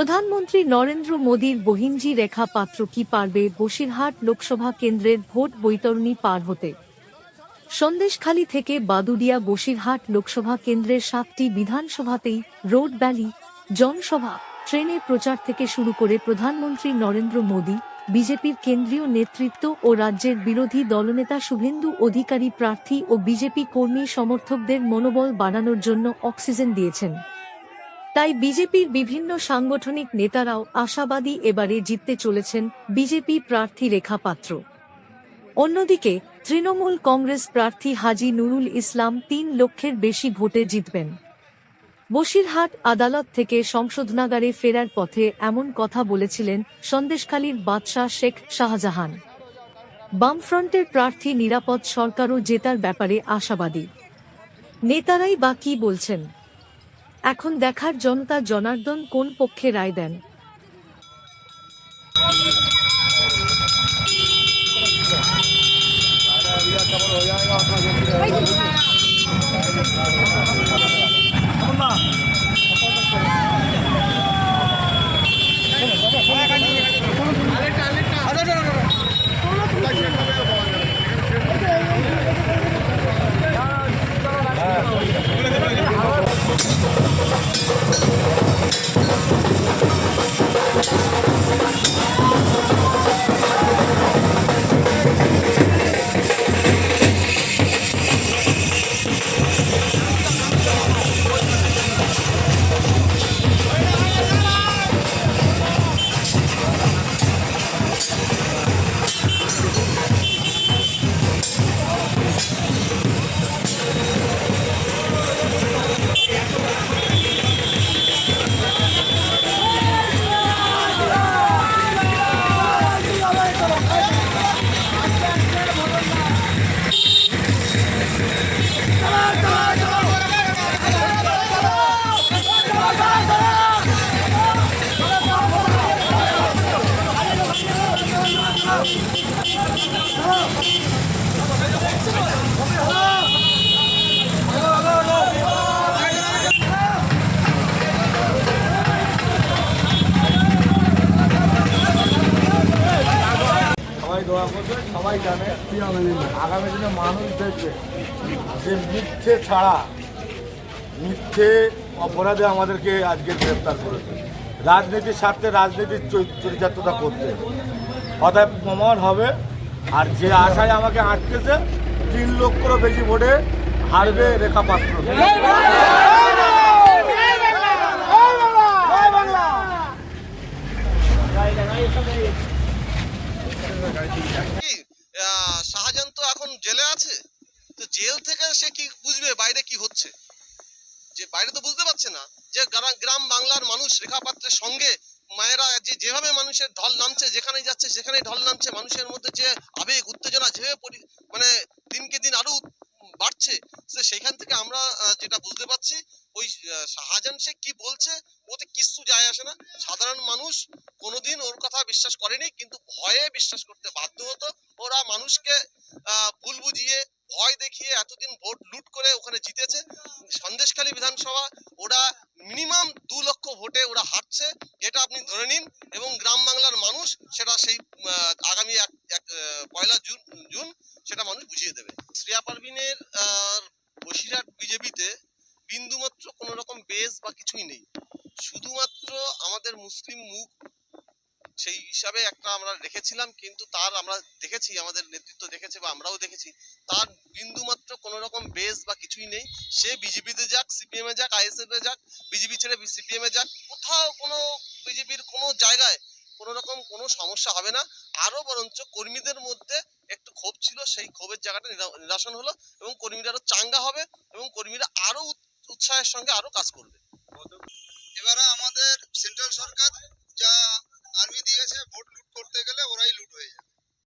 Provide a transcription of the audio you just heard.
প্রধানমন্ত্রী নরেন্দ্র মোদীর বহিনজি রেখা পাত্র কি পারবে বসিরহাট লোকসভা কেন্দ্রের ভোট বৈতরণী পার হতে? সন্দেশখালী থেকে বাদুড়িয়া বসিরহাট লোকসভা কেন্দ্রের সাতটি বিধানসভাতেই রোড ভ্যালি জনসভা ট্রেনে প্রচার থেকে শুরু করে প্রধানমন্ত্রী নরেন্দ্র মোদী, বিজেপির কেন্দ্রীয় নেতৃত্ব ও রাজ্যের বিরোধী দলনেতা শুভেন্দু অধিকারী প্রার্থী ও বিজেপি কর্মী সমর্থকদের মনোবল বাড়ানোর জন্য অক্সিজেন দিয়েছেন। তাই বিজেপির বিভিন্ন সাংগঠনিক নেতারাও আশাবাদী এবারে জিততে চলেছেন বিজেপি প্রার্থী রেখা পাত্র। অন্যদিকে, তৃণমূল কংগ্রেস প্রার্থী হাজি নুরুল ইসলাম তিন লক্ষের বেশি ভোটে জিতবেন। বসিরহাট আদালত থেকে সংশোধনাগারে ফেরার পথে এমন কথা বলেছিলেন সন্দেশখালীর বাদশাহ শেখ শাহজাহান। বামফ্রন্টের প্রার্থী নিরাপদ সরকারও জেতার ব্যাপারে আশাবাদী। নেতারাই বা কি বলছেন? এখন দেখার জনতা জনার্দন কোন পক্ষে রায় দেন? সবাই দোয়া করবে, সবাই জানে। আগামী দিনে মানুষ দেখবে যে মিথ্যে ছাড়া, মিথ্যে অপরাধে আমাদেরকে আজকে গ্রেপ্তার করেছে। রাজনীতির স্বার্থে রাজনীতির চৈ- চরিতার্থতা করতে। অতএব প্রমাণ হবে, আর যে আশায় আমাকে আটকেছে, তিন লক্ষরও বেশি ভোটে হারবে রেখা পাত্র কি আহ, শাহজাহান তো এখন জেলে আছে? তো জেল থেকে সে কি বুঝবে বাইরে কি হচ্ছে? যে বাইরে তো বুঝতে পারছে না যে গ্রাম বাংলার মানুষ রেখাপাত্রের সঙ্গে মায়েরা যে যেভাবে মানুষের ঢল নামছে, যেখানেই যাচ্ছে, সেখানেই ঢল নামছে, মানুষের মধ্যে যে আবেগ, উত্তেজনা যেভাবে মানে দিনকে দিন আরও বাড়ছে সেখান থেকে আমরা যেটা বুঝতে পারছি শাহজাহান সে কি বলছে? ওতে কিচ্ছু যায় আসে না। সাধারণ মানুষ কোনোদিন ওর কথা বিশ্বাস করেনি কিন্তু ভয়ে বিশ্বাস করতে বাধ্য হতো। ওরা মানুষকে ভুল বুঝিয়ে ভয় দেখিয়ে এতদিন ভোট লুট করে ওখানে জিতেছে। সন্দেশখালী বিধানসভা ওরা মিনিমাম দু লক্ষ ভোটে ওরা হারছে। এটা আপনি ধরে নিন এবং গ্রাম বাংলার মানুষ সেটা সেই আগামী এক, পয়লা জুন জুন সেটা মানুষ বুঝিয়ে দেবে। শ্রেয়া পারভিনের আহ, বসিরহাট বিজেপিতে বিন্দুমাত্র কোনো রকম বেস বা কিছুই নেই শুধুমাত্র আমাদের মুসলিম মুখ সেই হিসাবে একটা আমরা রেখেছিলাম কিন্তু তার আমরা দেখেছি, আমাদের নেতৃত্ব দেখেছে বা আমরাও দেখেছি, তার বিন্দুমাত্র কোনো রকম বেস বা কিছুই নেই। সে বিজেপিতে যাক সিপিএম যাক আইএসএফ যাক বিজেপি ছেড়ে সিপিএম যাক, কোথাও কোনো বিজেপির কোনো জায়গায় কোনো রকম কোনো সমস্যা হবে না। আরও বরঞ্চ কর্মীদের মধ্যে একটু ক্ষোভ ছিল, সেই ক্ষোভের জায়গাটা নিরা- নিরসন হলো এবং কর্মীরা আরও চাঙ্গা হবে এবং কর্মীরা আরও উৎসাহের সঙ্গে আরও কাজ করবে। এবারে আমাদের সেন্ট্রাল সরকার যা আর্মি দিয়েছে ভোট লুট করতে গেলে ওরাই লুট হয়ে যায়